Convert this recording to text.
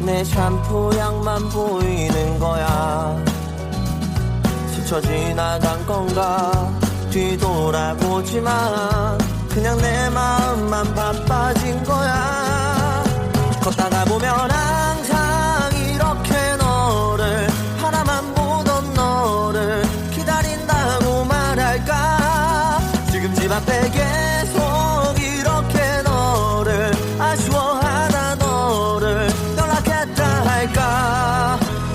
내 샴푸 향만 보이는 거야. 스쳐 지나간 건가? 뒤돌아보지만